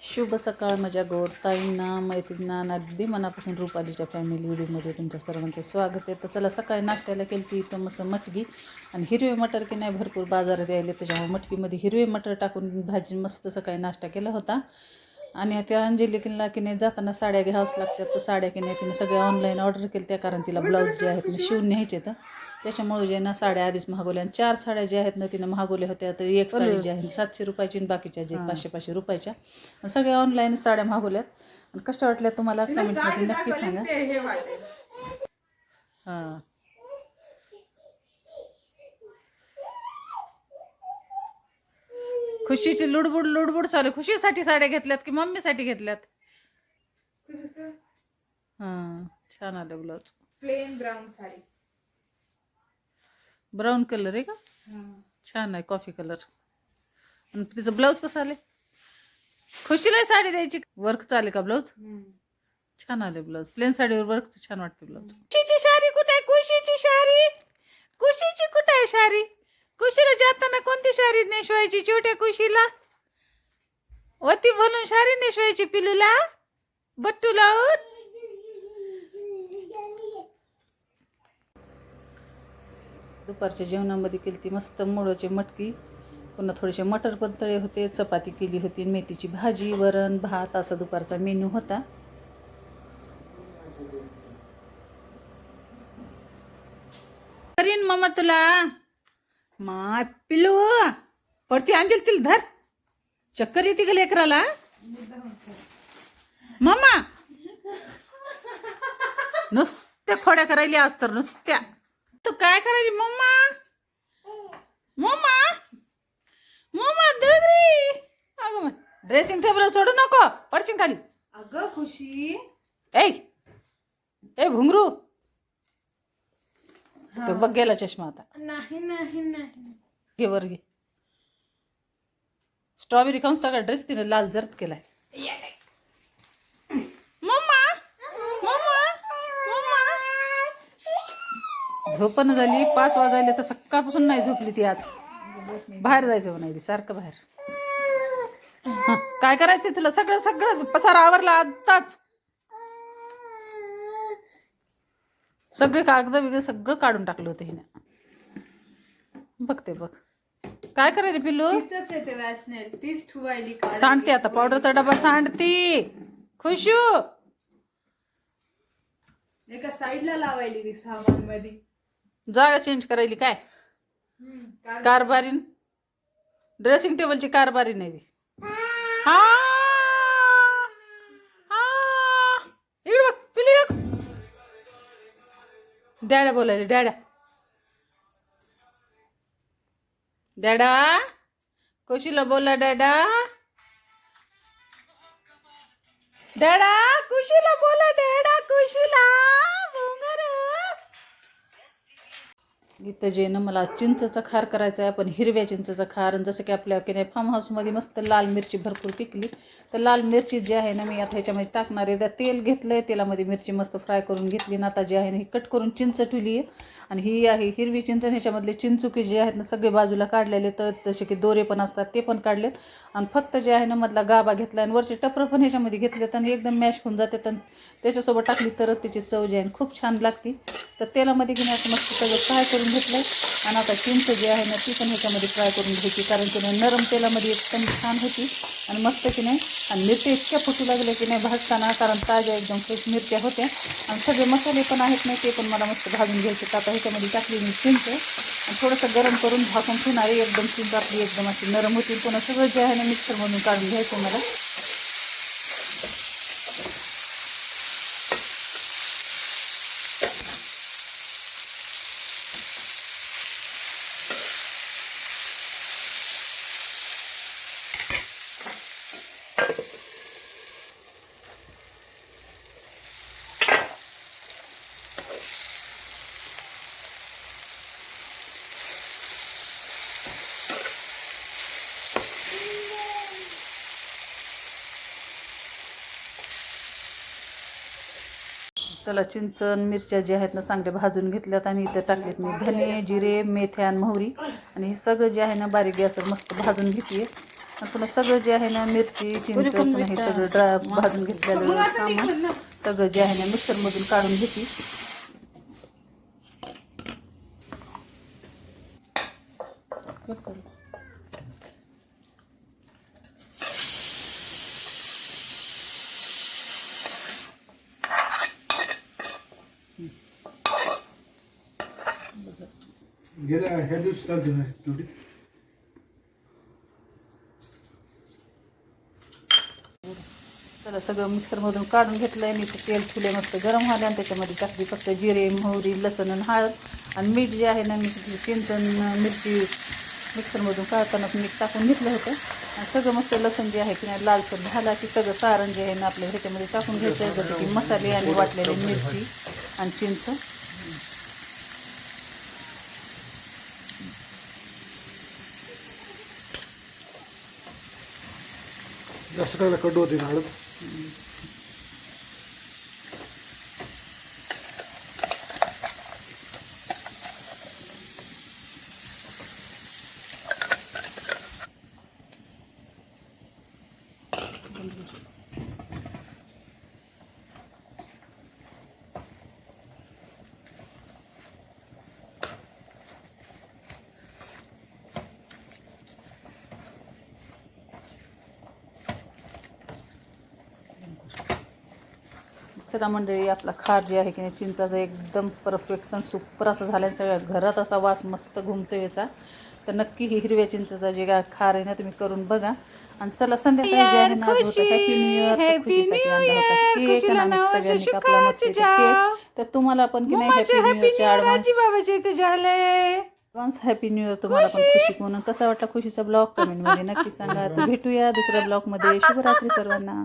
शुभ सकाळ माझ्या गोडताईंना मैत्रिणींना आणि अगदी मनापासून रुपालीच्या फॅमिली व्हिडिओमध्ये तुमच्या सर्वांचं स्वागत आहे. तर चला सकाळी नाश्त्याला केली ती इथं मस्त मटकी आणि हिरवे मटर की नाही भरपूर बाजारात यायले. त्याच्यामुळे मटकीमध्ये हिरवे मटर टाकून भाजी मस्त सकाळी नाश्ता केला होता आणि त्या अंजलिकीला की नाही जाताना साड्या घ्यावंच लागतात. तर साड्या की नाही तिने सगळ्या ऑनलाईन ऑर्डर केल्या त्या कारण तिला ब्लाऊज जे आहेत ना शिवून न्यायचे तर. त्याच्यामुळे जे ना साड्या आधीच महागवल्या आणि चार साड्या ज्या आहेत ना तिनं महागवल्या होत्या. तर एक साडी जी आहे सातशे रुपयाची आणि बाकीच्या जे पाचशे पाचशे रुपयाच्या. सगळ्या ऑनलाईन साड्या महागवल्यात आणि कशा वाटल्या तुम्हाला कमेंटमध्ये नक्की सांगा. हां. खुशीची लुडबुड लुडबुड चालू. खुशीसाठी साड्या घेतल्यात की मम्मीसाठी घेतल्यात? हां छान आलं blouse. Plain brown sari. Brown colour आहे का? छान आहे कॉफी कलर. आणि तिचं ब्लाऊज कसं आले खुशीला साडी द्यायची. वर्क चालेल का ब्लाऊज? छान आले ब्लाऊज. प्लेन साडीवर वर्क छान वाटते ब्लाऊज. खुशीची साडी कुठे आहे? खुशीची साडी. खुशीची कुठे आहे साडी? कुशीला जाताना कोणती शारी नेशवायची छोट्या कुशीला? होती बोलून शारी नेशवायची पिलूला? बट्टू लावून? दुपारच्या जेवणामध्ये केली ती मस्त मुळाची मटकी. पुन्हा थोडेसे मटर पण तळे होते चपाती केली होती मेथीची भाजी वरण भात असा दुपारचा मेन्यू होता. करीन मामा तुला? मा पिलू पडती आणतील तिला धर. चक्कर येते का लेकराला? मामा! नुसत्या खोड्या करायला आज तर नुसत्या. तू काय करायली मम्मा मम्मा मम्मा दगरी अगं ड्रेसिंग टेबल सोडू नको पडशील खाली. अगं खुशी. ए ए भुंगरू. तो बघ गेला चष्मा आता. नाही नाही नाही. घे वर घे. स्ट्रॉबेरी खाऊन सगळा ड्रेस तिने लाल जर्द केलाय. Mumma mumma mumma. झोपणं झाली पाच वाजायले तर सकाळपासून नाही झोपली ती आज. बाहेर जायचं म्हणाली सारखं बाहेर. काय करायचं तुला? सगळं सगळं पसारा आवरला आताच सगळे कागद वगैरे सगळं काढून टाकलं होतं हिने. बघते बघ. काय करायला पिल्लू? तिचंच येते वॅसनेल तीच ठुवायली का सांडते आता पावडरचा डबा सांडती. खुशू! एका साईडला लावायली ती सामानमध्ये जागा चेंज करायली काय? कारभारीन. ड्रेसिंग टेबलची कारभारी नाही हा. डॅडा बोलायले डॅडा डॅडा कुशीला बोला डॅडा डॅडा कुशीला बोला डॅडा कुशीला भोंगर इथं जे ना मला चिंचचं खार करायचं आहे पण हिरव्या चिंचचं खार आणि जसं की आपल्या की नाही फार्म हाऊसमध्ये मस्त लाल मिरची भरपूर पिकली. तर लाल मिरची जी आहे ना मी आता ह्याच्यामध्ये टाकणार आहे. त्या तेल घेतलं आहे तेलामध्ये मिरची मस्त फ्राय करून घेतली ना आता जी आहे ना ही कट करून चिंच ठेवली आहे. आणि ही आहे हिरवी चिंच ह्याच्यामधले चिंचुके जे आहेत ना सगळे बाजूला काढलेले तर जसे की दोरे पण असतात ते पण काढलेत. आणि फक्त जे आहे ना मधला गाबा घेतला आणि वरचे टपरं पण ह्याच्यामध्ये घेतलेत आणि एकदम मॅश होऊन जातात. आणि त्याच्यासोबत टाकली तरच त्याची चव जी आहे खूप छान लागते. तर तेलामध्ये घेण्यास मस्त सगळं फ्राय करून घेतलं आणि आता चिंच जी आहे ना ती पण ह्याच्यामध्ये फ्राय करून घ्यायची. कारण की नाही नरम तेलामध्ये एकदम छान होती. आणि मस्त की नाही आणि मिरच्या इतक्या फुटू लागल्या की नाही भाजताना कारण ताज्या एकदम फ्रेश मिरच्या होत्या. आणि सगळे मसाले पण आहेत नाही ते पण मला मस्त भाजून घ्यायचे. आता ह्याच्यामध्ये टाकली मी चिंच आणि थोडंसं गरम करून झाकून ठेवणारे एकदम चिंच आपली एकदम अशी नरम होती. पुन्हा सगळं जे आहे ना मिक्सरमधून काढून घ्यायचं मला. त्याला चिंचण मिरच्या ज्या आहेत ना चांगल्या भाजून घेतल्यात आणि इथं टाकलेत मी धने जिरे मेथ्या आणि मोहरी. आणि हे सगळं जे आहे ना बारीक गॅसवर मस्त भाजून घेतली आणि पुन्हा सगळं जे आहे ना मिरची चिंच पुन्हा हे सगळं ड्रा भाजून घेतलेलं सामान सगळं जे आहे ना मिक्सरमधून काढून घेते गेल्या ह्या दिवशी चालते ना शेवटी चला सगळं मिक्सरमधून काढून घेतलंय. मी ते तेल फुले मस्त गरम झाले आणि त्याच्यामध्ये टाकली फक्त जिरे मोहरी लसण आणि हळद. आणि मीठ जे आहे ना मी ते चिंचण मिरची मिक्सरमधून काढताना मीठ टाकून घेतलं होतं. सगळं मस्त लसण जे आहे की नाही लालसर झाला की सगळं सारण जे आहे ना आपल्या ह्याच्यामध्ये टाकून घ्यायचं. जसं की मसाले आणि वाटलेली मिरची आणि चिंच. जास्त करायला कडू होते हळद चला मंडळी आपला खार जे आहे की नाही चिंचाचा एकदम परफेक्ट आणि सुपर असं झालं सगळ्या घरात असा वास मस्त घुमतो याचा. तर नक्की ही हिरव्या चिंचाचा जे काय खार आहे ना तुम्ही करून बघा. आणि चला संध्याकाळी जे आहे ना आज होतं हॅपी न्यू इयर खुशीसाठी आणला होता केक आणि आम्ही सगळ्यांनी कापला मस्त केक तर तुम्हाला पण की नाही हॅपी न्यू ॲडव्हान्स इथे झाले ॲडव्हान्स हॅपी न्यू इयर तुम्हाला पण खुशी. म्हणून कसा वाटला खुशीचा ब्लॉग कमेंटमध्ये नक्की सांगा. तर भेटूया दुसऱ्या ब्लॉगमध्ये शुभरात्री सर्वांना.